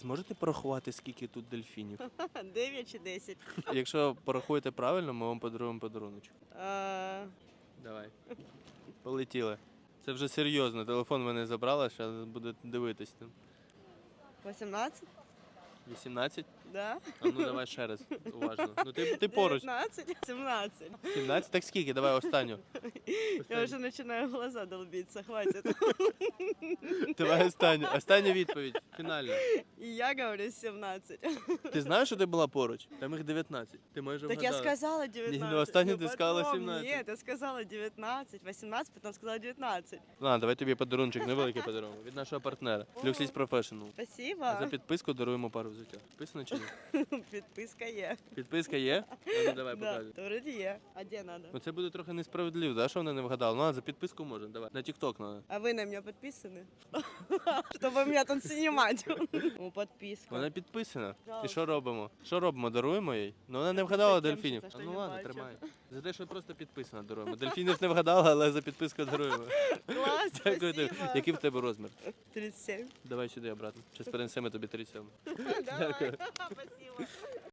зможете порахувати, скільки тут дельфінів? 9 чи 10. Якщо порахуєте правильно, ми вам подаруємо подаруночок. Давай. Полетіли. Це вже серйозно. Телефон мене забрала, ще буде дивитись там. 18? 18? Да? А ну давай ще раз. Уважно. Ну ти, ти поруч. 19? 17. 17? Так скільки? Давай останню. Я Останню. вже починаю глаза долбиться, хватит. Давай останню. Остання відповідь. Фінальна. І я говорю 17. Ти знаєш, що ти була поруч? Там їх 19. Ти майже Так я вгадала. сказала 19. ну, останнє ти сказала потом- 17. Нет, я сказала 19, 18, потом сказала 19. Ладно, давай тобі подарунчик, невеликий подарунок. Від нашого партнера. Luxis Professional. Спасибо. За підписку даруємо пару взуття. Підписано чи ні? Підписка є. Підписка є? А ну давай Да, вроді є. А де надо? Ну це буде трохи несправедливо, да, що вони не вгадали. Ну, а за підписку можна, давай. На TikTok надо. А ви на мене підписані? Щоб мене тут знімати. Ну, підписка. Вона підписана. І що робимо? Що робимо? Даруємо їй? Ну вона не вгадала дельфінів. А ну ладно, тримай. За те, що просто підписана даруємо. Дельфінів не вгадала, але за підписку даруємо. Клас, Дякую тобі. спасибо. Який в тебе розмір? 37. Давай сюди обратно. Зараз перенесемо тобі 37. Давай. Спасибо.